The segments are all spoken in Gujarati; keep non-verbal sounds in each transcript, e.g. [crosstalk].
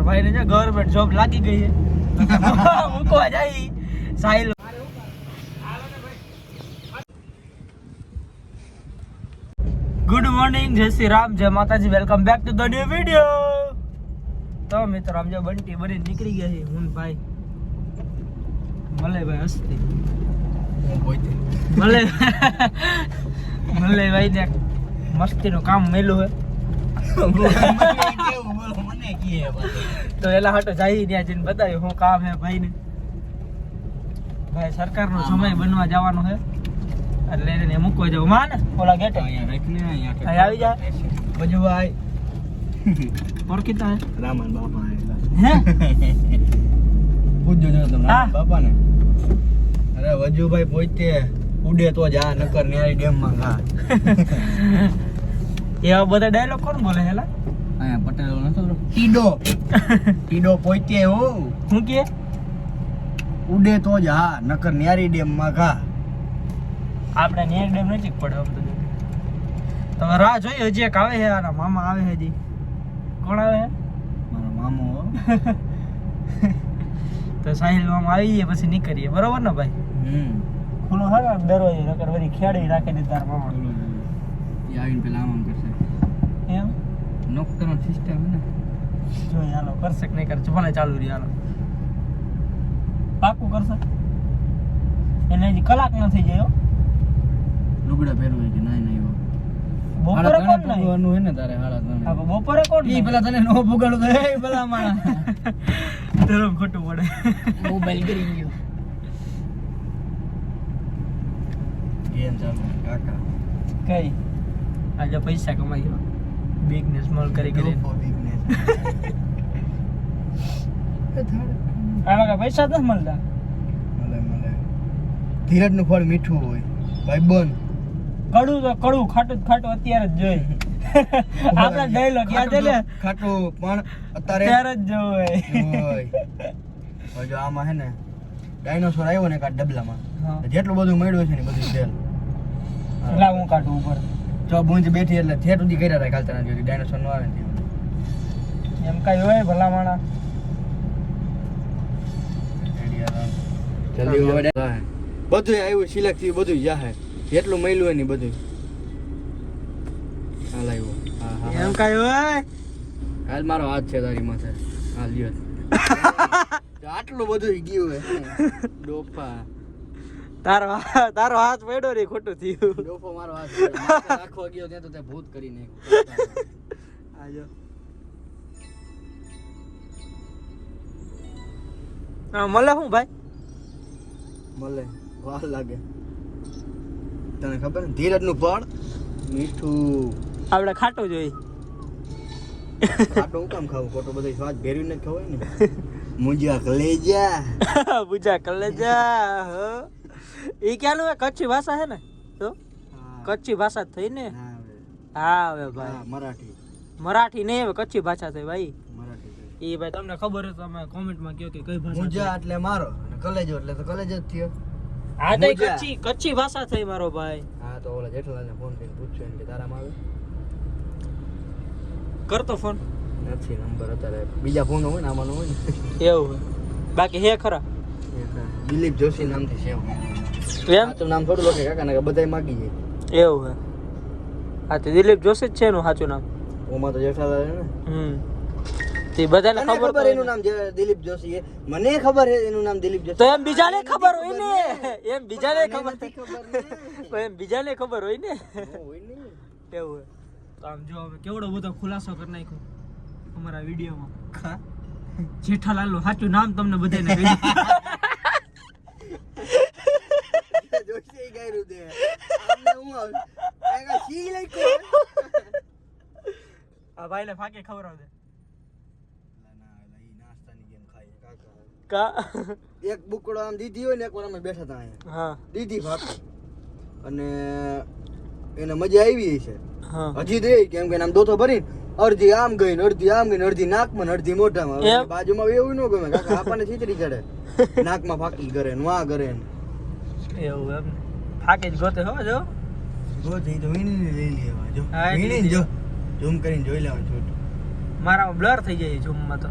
અમારા ભાઈને છે ગવર્મેન્ટ જોબ લાગી ગઈ [laughs] મૂકવા જાય. સાહિલ. ગુડ મોર્નિંગ જય શ્રી રામ, જય માતાજી. Welcome back to the new video તો મિત્રો, આમ જો બંટી બની નીકળી ગયા છે, હું ભાઈ. મલે ભાઈ હસ્તી. મલે મલે [laughs] ભાઈ ને મસ્તીનું કામ મેલું હે તો એલા હાટો જાય ત્યાં જઈને બતાવ્યું શું કામ હે ભાઈ ને ભાઈ સરકારનો સમય બનવા જવાનો છે એટલે એને મૂકવા જવું. માં ને ઓલા ગેટે? આવી આવી જાય બજુભાઈ. ઓળખીતા હે? રામન બાપા હે [laughs] પૂછજો જો તમે હા. બાપા ને અરે વજુભાઈ પોતે ઉડે તો જા નકર ન્યારી ડેમમાં ઘા. [laughs] એવા બધા ડાયલોગ કોણ બોલે હેલા અહીંયા પટેલ નતો ટીડો. [laughs] ટીડો પોતે હો. હું કે? ઉડે તો જા નકર ન્યારી ડેમમાં ઘા. આપણે નેર ડેમ નજીક પડે આમ તો. તમે રાહ જોઈ હજી એક આવે છે આના મામા આવે છે હજી. કોણ આવે છે? મારો મામો હો. [laughs] તો સાહિલ મામા આવી જાય પછી નીકળીએ. બરોબર ને ભાઈ? હમ. ખુલ્લો હારા દરવાજો નકર વળી ખેડી રાખી ને તાર મામા આવીને પેલા આમ આમ નોક કરવાનો સિસ્ટમ ને. જો હાલો કરશે કે નહીં કરશે? ભલે ચાલુ રહી હાલો. પાકું કરશે? એને હજી કલાક ન થઈ જાય હો. લુગડા પહેરવું કે ના ના એવો બપોરે કોણ નહીં હે ને તારે. બપોરે કોણ ઈ નહીં? પેલા તને નો પુગાડું તો એ પેલા માણા. [laughs] ધરમ ખોટું પડે. મોબાઈલ કરી ગયો. ગેમ ચાલુ કાકા. કઈ? આજે પૈસા કમાઈ ગયો બિઝનેસ મોલ કરી કરી. આવા કા પૈસા તો મળતા. મળે મળે. ધીરજનું ફળ મીઠું હોય. ભાઈ બંધ. કડું તો કડું ખાટું તો ખાટું અત્યારે જ જોઈ [laughs] આપણા ડાયલોગ યાદ છે ને? ખાટું પણ અત્યારે ત્યારે જ જોઈ. જો આમાં હે ને ડાયનોસોર આવ્યો ને કા ડબલામાં. જેટલું બધું મળ્યું છે ને બધું જેલ લાવું કાઢું ઉપર. જો ગુંજ બેઠી એટલે ઠેઠ સુધી કર્યા રાખે હાલતા નથી ડાયનોસોર નો આવે ને એમ કઈ હોય ભલા માણા? જલ્દી હવે બધું આવ્યું સિલેક્ટ થયું બધું જાહે જેટલું મળ્યું હોય ને બધું હાલ આવ્યું. એમ કઈ હોય? હાલ મારો હાથ છે તારી માથે. હાલ લ્યો. [laughs] આટલું બધું ગયું હે. ડોફા. તારો તારો હાથ પડ્યો રે ખોટું થયું. [laughs] ડોફો મારો હાથ. રાખવા ગયો ત્યાં તો તે ભૂત કરી નાખ્યું. આજો હા મળે શું ભાઈ? મળે. વાર લાગે. તને ખબર ને? ધીરજનું ફળ મીઠું. આપણે ખાટું જોઈ ખાટું કામ ખાવું? ખોટો બધો સ્વાદ ભેરવી ને ખવાય ને. મુંજા કલેજા. [laughs] પૂજા કલેજા હો. ઈ ક્યાંનું કચ્છી ભાષા હે ને? તો? કચ્છી ભાષા થઈ ને? હા હવે. ભાઈ. મરાઠી. મરાઠી નહીં હવે કચ્છી ભાષા થઈ ભાઈ. મરાઠી એ ભાઈ તમને ખબર તો તમે કોમેન્ટમાં કહો કે કઈ ભાષા મુજા એટલે મારો અને કલેજો એટલે તો કલેજ જ થયો. હા તો કચ્છી કચ્છી ભાષા થઈ મારો ભાઈ. હા તો ઓલા જેઠાલાલને ફોન કરીને પૂછ્યો એમ કે તારામાં આવે. કરતો ફોન નથી નંબર અત્યારે બીજા ફોન હોય ને આમાંનો હોય ને. એવું હોય. બાકી હે ખરા? દિલીપ જોશી નામથી સેવ એમ? તો નામ થોડું લખે કાકા ને બધાય માગી જાય. એવું હે. હા તે દિલીપ જોશી જ છે એનું સાચું નામ. ઓમાં તો જેઠાલાલ ને. હમ. તે બધાને ખબર ખબર એનું નામ દિલીપ જોશી છે મને ખબર છે એનું નામ દિલીપ જોશી. તો એમ બીજાને ખબર હોય ને. એમ બીજાને ખબર. નથી ખબર ને. તો એમ બીજાને ખબર હોય ને. હોય ને. એવું હોય તો આમ જો હવે કેવડો બધો ખુલાસો કરી નાખ્યો અમારા વિડીયોમાં. જેઠાલાલનું સાચું નામ તમને બધાને [laughs] ગાયરું દે. આમને હું આવે? આ સી લખ્યું? હે? આ ભાઈને ફાકે ખવડાવ દે. ના, ના, ના, ઈ નાસ્તાની ગેમ ખાય, કાકા. કા? એક બુકડો આમ દીધી હોય ને એક વાર અમે બેઠા હતા અહીંયા. હા. દીધી ભાત અને એને મજા આવી છે. હજી દે કેમ કે આમ દોતો ભરી અડધી આમ ગઈ ને અડધી આમ ગઈ ને અડધી નાકમાં ને અડધી મોઢામાં. બાજુમાં એવું ન ગમે. કાકા આપણને છીતરી ચડે. [laughs] નાકમાં ફાકી કરે ને વા કરે ને. એવું એમ ફાકે જ ગોતે હો જો. ગોતે તો વીણીને લઈ લેવા જો. વીણીને જો. ઝૂમ કરીને જોઈ લેવા છોટું. મારામાં બ્લર થઈ જાય ઝૂમમાં તો.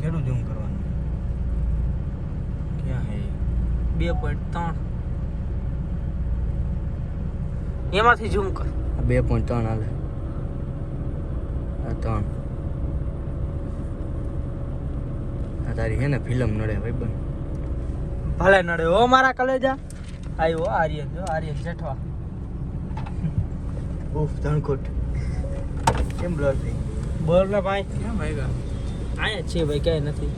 કેટલું ઝૂમ કરવાનું? ક્યાં હે? બે પોઈન્ટ ત્રણ. એમાંથી ઝૂમ કર. બે પોઈન્ટ ત્રણ હાલે. ત્રણ. તારી હે ને ફિલ્મ નડે ભાઈ બન. ભલે નડે ઓ મારા કલેજા. આવ્યો આર્યન જો આર્યન જેઠવા. ઉફ ધણકોટ કેમ બ્લર થઈ બોલ ને ભાઈ. કેમ ભાઈ અહીંયા છે ભાઈ ક્યાંય નથી.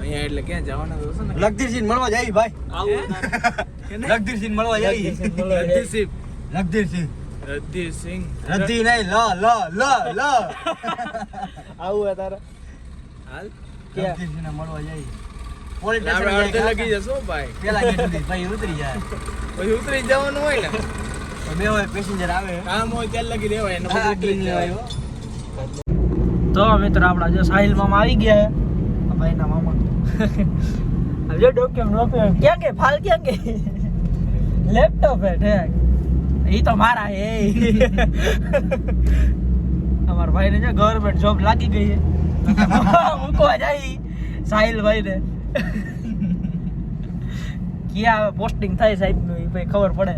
અહીંયા એટલે ક્યાં જવાના તો હશે ને? લગધીરસિંહ મળવા જાય ભાઈ. આવું [laughs] લગધીરસિંહ મળવા જાય લગધીરસિંહ લગધીરસિંહ. રણધીરસિંહ રદ્દી નહીં લ લ લ લ. આવું હે તારે. હાલ. મળવા જાય. પોલીસ આપણે અડધે લગી જશો ભાઈ. પેલા ગેટ સુધી. ભાઈ ઉતરી જાય. પછી ઉતરી જવાનું હોય ને. તો બે હોય પેસેન્જર આવે. કામ હોય ત્યાં લગી રહેવાય એને ઉતરી જ તો મિત્રો આપણા જો સાહિલ મામા આવી ગયા ભાઈ ના ભાઈના મામા. જો ડોક્યુમેન્ટ ડોક્યુમેન્ટ ક્યાં કે? ફાલ ક્યાં કે? લેપટોપ હે ઠેક. ઈ તો મારા હે. અમાર ભાઈને જો ગવર્મેન્ટ જોબ લાગી ગઈ હે મૂકવા જાય સાહિલ ભાઈને ક્યાં પોસ્ટિંગ થાય સાહેબનું એ ભાઈ ખબર પડે.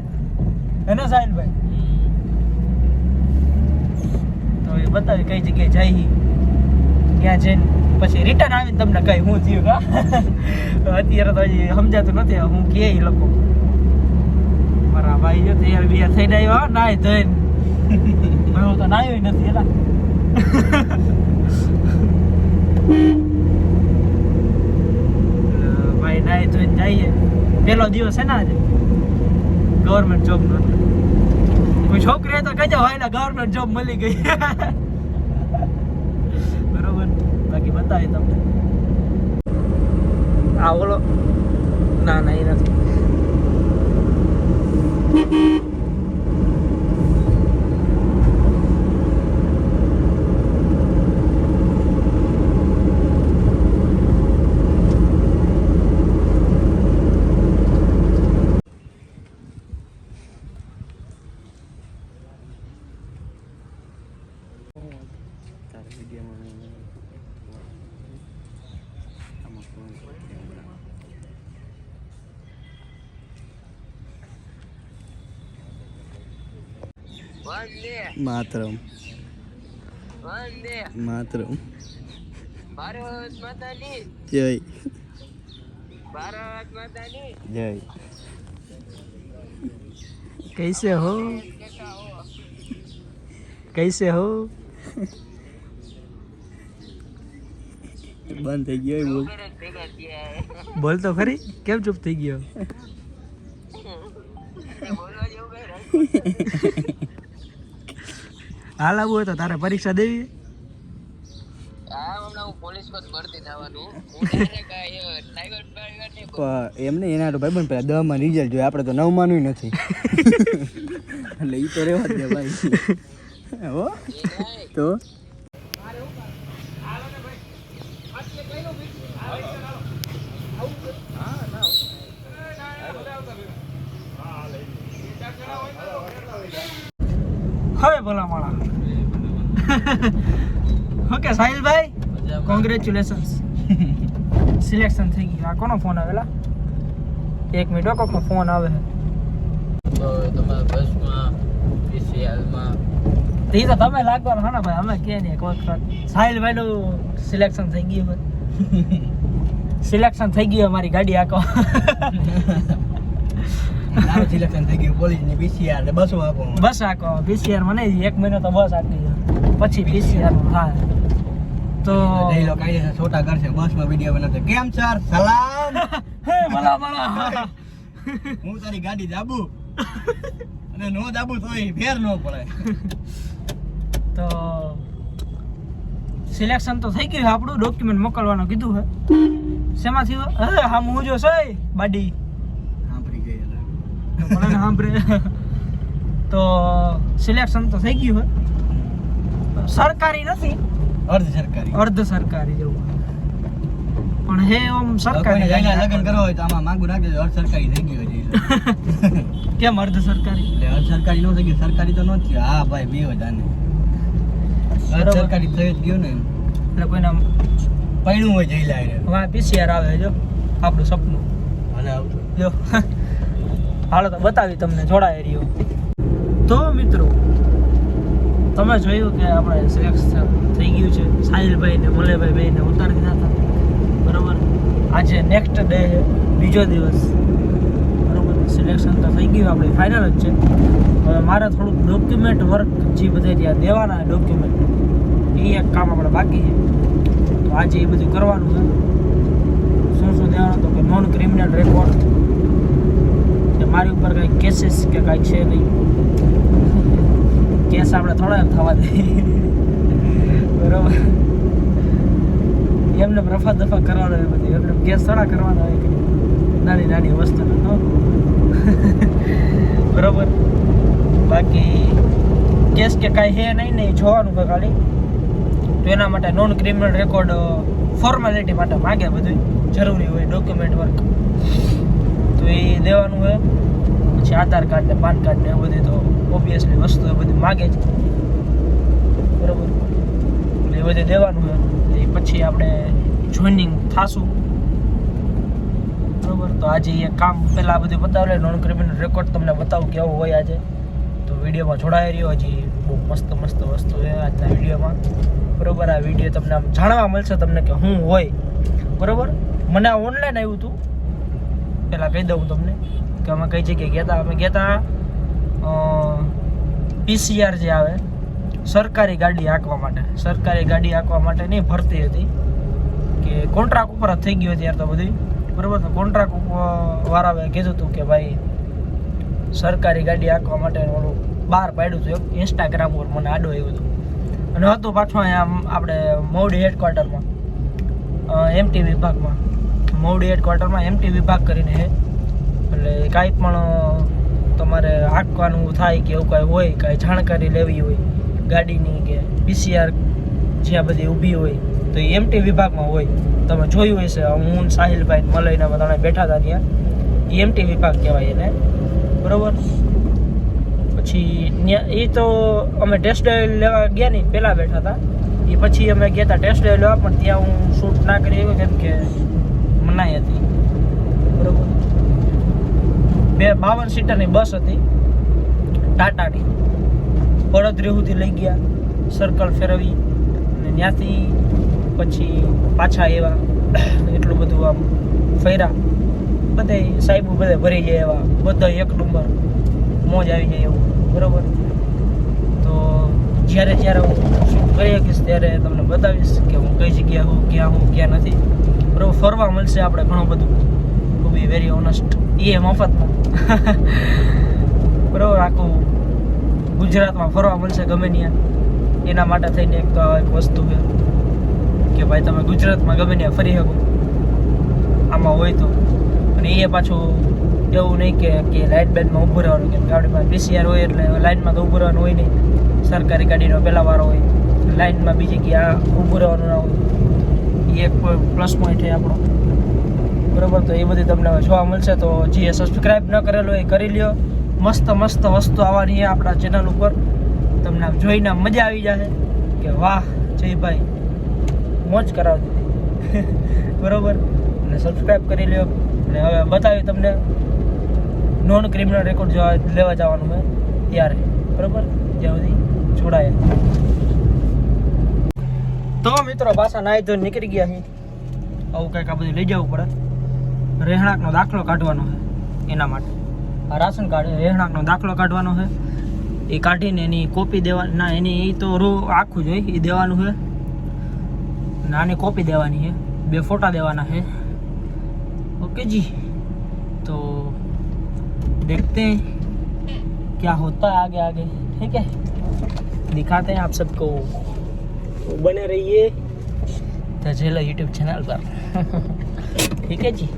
હે ને સાહિલ ભાઈ તો એ બતાવી કઈ જગ્યાએ જાય ત્યાં જઈને પછી રિટર્ન આવીને તમને કઈ હું થયું કા અત્યારે તો હજી સમજાતું નથી, હું કે એ લોકો. મારા ભાઈ જો તૈયાર બિયાર થઈને આવ્યા નાય ધોઈને. હું તો નાયો નથી એલા ભાઈ નાય તો જઈએ. પેલો દિવસ છે ને આજે? ગવર્મેન્ટ જોબ નો કોઈ છોકરી તો કહેજો હોય ને ગવર્મેન્ટ જોબ મળી ગઈ. [laughs] બરોબર? બાકી બતાવી તમને. આ ઓલો ના ના, એ નથી. માતરમ માતરમ ભારત માતાની જય ભારત માતાની જય कैसे हो कैसे हो બંધ થઈ ગયો એ બોલ સરસ ભેગા થયા બોલ તો ખરી કેમ ચૂપ થઈ ગયો બોલવા જેવું કઈ રહ્યું હાલ આવવું હોય તો તારે પરીક્ષા દેવી? પણ એમને એના તો ભાઈ પેલા દહમાં રિઝલ્ટ જોઈએ આપણે તો નવ નવમાનું નથી. [laughs] એટલે એ તો રહેવા જ દે ભાઈ. [laughs] હો? તો હવે બોલા માળા ઓકે સાહિલભાઈ કોંગ્રેચ્યુલેશન્સ સિલેક્શન થઈ ગયું. આ કોનો ફોન આવેલા? એક મિનિટ કોકનો ફોન આવે તો તમારા બસમાં પીસીએલમાં તો તો તમે લાગવાનું હા ને ભાઈ અમે કે નહીં કોઈ વખત સાહિલભાઈ નું સિલેક્શન થઈ ગયું સિલેક્શન [laughs] થઈ ગયું અમારી ગાડી આખો. [laughs] નાનું સિલેક્શન થઈ ગયું. પોલીસની પીસીઆર ને બસો આપો બસ આખો બીસીઆર મને એક મહિનો તો બસ આખી પછી બીસીઆર હા. તો જઈ લો કાયદેસર છોટા કરશે બસમાં વીડિયો બનાવશે કેમ સર સલામ. [laughs] હે મલા મલા હું તારી ગાડી જાબુ અને નો જાબુ તોય ફેર ન પડે. તો સિલેક્શન તો થઈ ગયું આપણું. ડોક્યુમેન્ટ મોકલવાનું કીધું હે શેમાં થયું? હે હા હું જો છે બાડી. તો સાંભળે. તો સિલેક્શન તો થઈ ગયું હોય. સરકારી નથી. અર્ધ સરકારી. અર્ધ સરકારી જેવું પણ હે ઓમ સરકારી લગ્ન કરવા હોય તો આમાં માંગુ રાખે અર્ધ સરકારી થઈ ગયું હજી. [laughs] કેમ અર્ધ સરકારી? એટલે અર્ધ સરકારી નો થઈ ગયું સરકારી તો ન થયું. હા ભાઈ બે હજાર ને અર્ધ સરકારી થઈ જ ગયું ને. એટલે કોઈને પૈણું હોય જઈ લાય હવે પીસીઆર આવે જો. આપણું સપનું. અને આવતું જો. હાલો બતાવી તમને જોડાય રહ્યો તો મિત્રો, તમે જોયું કે આપણે સિલેક્શન થઈ ગયું છે. સાહિલભાઈ ને મલેભાઈ બેને ઉતારી દીધા હતા બરાબર? આજે નેક્સ્ટ ડે છે બીજો દિવસ. બરાબર? સિલેક્શન તો થઈ ગયું, આપણે ફાઇનલ જ છે. હવે મારે થોડુંક ડોક્યુમેન્ટ વર્ક જે બધે ત્યાં દેવાના ડોક્યુમેન્ટ એ એક કામ આપણે બાકી છે. તો આજે એ બધું કરવાનું છે. શું શું દેવાનું તો કે નોન ક્રિમિનલ રેકોર્ડ મારી ઉપર કાંઈ કેસીસ કે કાંઈ છે નહીં. [laughs] કેસ આપણે થોડા એમ થવા દે. [laughs] બરોબર. એમને રફા દફા કરવાનો હોય બધી. એમને કેસ થોડા કરવાનો હોય નાની નાની વસ્તુ [laughs] બરોબર. બાકી કેસ કે કાંઈ હે નહીં નહીં જોવાનું કે ખાલી. તો એના માટે નોન ક્રિમિનલ રેકોર્ડ ફોર્માલિટી માટે માગે બધું જરૂરી હોય ડોક્યુમેન્ટ વર્ક તો એ દેવાનું હોય પછી આધાર કાર્ડ ને પાન કાર્ડ ને એ બધી તો ઓબ્વિયસલી વસ્તુ એ બધી માગે જ. બરોબર? એટલે એ બધું દેવાનું એ પછી આપણે જોઈનિંગ થાશું. બરોબર? તો આજે એ કામ પહેલાં બધું બતાવે નોન ક્રિમિનલ રેકોર્ડ તમને બતાવું કેવો હોય આજે. તો વિડીયોમાં જોડાઈ રહ્યો, હજી બહુ મસ્ત મસ્ત વસ્તુ છે આજના વિડીયોમાં. બરોબર? આ વીડિયો તમને આમ જાણવા મળશે તમને કે શું હોય. બરોબર? મને આ ઓનલાઈન આવ્યું હતું પહેલાં કહી દઉં તમને. કે અમે કઈ જગ્યાએ ગયા હતા અમે ગયા હતા પીસીઆર જે આવે, સરકારી ગાડી હાંકવા માટે. સરકારી ગાડી હાંકવા માટે નહીં, ભરતી હતી. કે કોન્ટ્રાક્ટ ઉપર જ થઈ ગયું ત્યારે તો બધી. બરાબર? તો કોન્ટ્રાક્ટ ઉપર વાળાએ કીધું હતું કે ભાઈ, સરકારી ગાડી હાંકવા માટે ઓલું બહાર પાડ્યું હતું એક ઇન્સ્ટાગ્રામ ઉપર, મને આડો આવ્યું હતું. અને હતું પાછું અહીંયા આપણે મોવડી હેડક્વાર્ટરમાં એમટી વિભાગમાં. મોવડી હેડક્વાર્ટરમાં એમટી વિભાગ કરીને છે એટલે કાંઈ પણ તમારે આંકવાનું થાય કે એવું કાંઈ હોય, કાંઈ જાણકારી લેવી હોય, ગાડીની કે પીસીઆર જ્યાં બધી ઊભી હોય, તો એ એમટી વિભાગમાં હોય. તમે જોયું હશે, હું, સાહિલભાઈ મલઈને બધા બેઠા હતા ત્યાં. એ એમટી વિભાગ કહેવાય એને. બરાબર? પછી એ તો અમે ટેસ્ટ ડ્રાઈવ લેવા ગયા નહીં પહેલાં બેઠા હતા. એ પછી અમે ગયા હતા ટેસ્ટ ડ્રાઈવ લેવા, પણ ત્યાં હું શૂટ ના કરી કેમ કે મનાઈ હતી. બરોબર? બે બાવન સીટરની બસ હતી. ટાટાની. વડોદરી સુધી લઈ ગયા. સર્કલ ફેરવી. અને ત્યાંથી પછી પાછા એવા એટલું બધું આમ ફર્યા. બધે સાહેબ બધે ભરી જાય એવા. બધા એક નંબર મોજ આવી જાય એવું. બરોબર? તો જ્યારે જ્યારે હું શૂટ કરી શકીશ ત્યારે તમને બતાવીશ કે હું કઈ જગ્યાએ હું ક્યાં હું ક્યાં નથી. બરાબર? ફરવા મળશે આપણે ઘણું બધું. બી વેરી ઓનેસ્ટ એ મફતમાં. બરાબર, આખું ગુજરાતમાં ફરવા મળશે ગમે ત્યાં. એના માટે થઈને એક તો આ એક વસ્તુ છે કે ભાઈ તમે ગુજરાતમાં ગમે ત્યાં ફરી શકો. આમાં હોય તો. અને એ પાછું એવું નહીં કે કે લાઇટ બેન્ડમાં ઊભું રહેવાનું, કેમ કે આપણી પાસે પીસીઆર હોય એટલે લાઇનમાં તો ઊભું રહેવાનું હોય નહીં. સરકારી ગાડીનો પહેલા વારો હોય. લાઇનમાં બીજી ક્યાં ઊભું રહેવાનું ના હોય. એ એક પ્લસ પોઈન્ટ છે આપણો. બરોબર? તો એ બધી તમને જોવા મળશે. તો જે સબસ્ક્રાઇબ ન કરેલો એ કરી લ્યો. મસ્ત મસ્ત વસ્તુ આવવાની છે આપણા ચેનલ ઉપર. તમને આમ જોઈને મજા આવી જશે કે વાહ, જયભાઈ. મોજ કરાવજો. [laughs] બરોબર? અને સબસ્ક્રાઇબ કરી લ્યો. અને હવે બતાવ્યું તમને. નોન ક્રિમિનલ રેકોર્ડ જોવા લેવા જવાનું હોય ત્યારે. બરોબર? જ્યાં સુધી જોડાયા. તો મિત્રો, પાછા નાહી ધોઈને નીકળી ગયા છે આવું કંઈક આ બધું લઈ જવું પડે. રહેણાંકનો દાખલો કાઢવાનો છે એના માટે આ રાશન કાર્ડ છે, રહેણાંકનો દાખલો કાઢવાનો છે એ કાઢીને એની કોપી દેવાની ના એની એ તો રો આખું જ હોય એ દેવાનું છે અને આની કોપી દેવાની છે બે ફોટા દેવાના છે ओके जी तो देखते हैं क्या होता है आगे आगे ठीक है दिखाते हैं आप सबको तो बने रहिए तजेला यूट्यूब चैनल पर ठीक है जी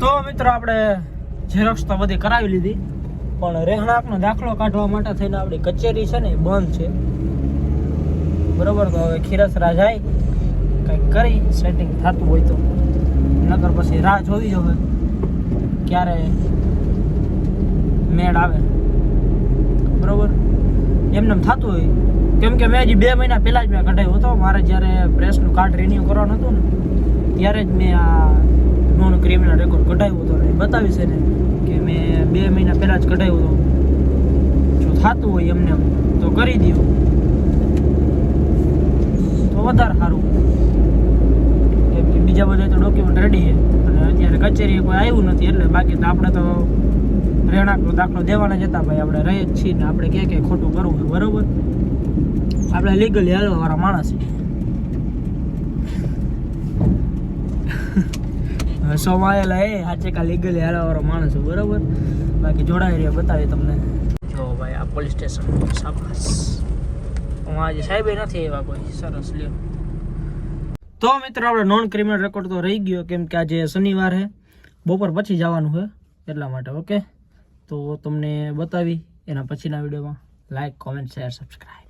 તો મિત્રો આપણે ઝેરોક્ષ તો બધી કરાવી લીધી. પણ રહેણાંકનો દાખલો કાઢવા માટે થઈને આપણી કચેરી છે ને બંધ છે. બરોબર, તો હવે ખીરસરા જાય. કંઈક કરી સેટિંગ થતું હોય તો. નગર પછી રાહ જોવી જોવે ક્યારે મેળ આવે. બરોબર? એમને થતું હોય. કેમ કે મેં હજી બે મહિના પહેલાં જ મેં કઢાવ્યો હતો. મારે જ્યારે પ્રેસનું કાર્ડ રિન્યૂ કરવાનું હતું ને, ત્યારે જ મેં આ નોન ક્રિમિનલ રેકોર્ડ કઢાવ્યો હતો અને બતાવી છે ને કે મેં બે મહિના પહેલાં જ કઢાવ્યો હતો. જો થતું હોય એમને એમ તો કરી દો તો વધારે સારું. કેમ કે બીજા બધા તો ડોક્યુમેન્ટ રેડી છે. અને અત્યારે કચેરીએ કોઈ આવ્યું નથી એટલે બાકી તો આપણે તો રહેણાંકનો દાખલો દેવાના જ હતા ભાઈ. આપણે રહીએ જ છીએ ને આપણે ક્યાં ક્યાં ખોટું કરવું હોય બરોબર? આપણે લીગલી હાલવાવાળા માણસ છીએ. હસોમાં આવેલા એ સાચે કા લીગલી હારાવાળો માણસ બરાબર? બાકી જોડાઈ રહ્યા, બતાવી તમને. જો ભાઈ, આ પોલીસ સ્ટેશન સાબાસ આજે સાહેબે નથી એવા કોઈ, સરસ, લ્યો. તો મિત્રો, આપણે નોન ક્રિમિનલ રેકોર્ડ તો રહી ગયો, કેમ કે આજે શનિવાર છે બપોર પછી જવાનું છે એટલા માટે, ઓકે? તો તમને બતાવી, એના પછીના વિડીયોમાં. Like comment share subscribe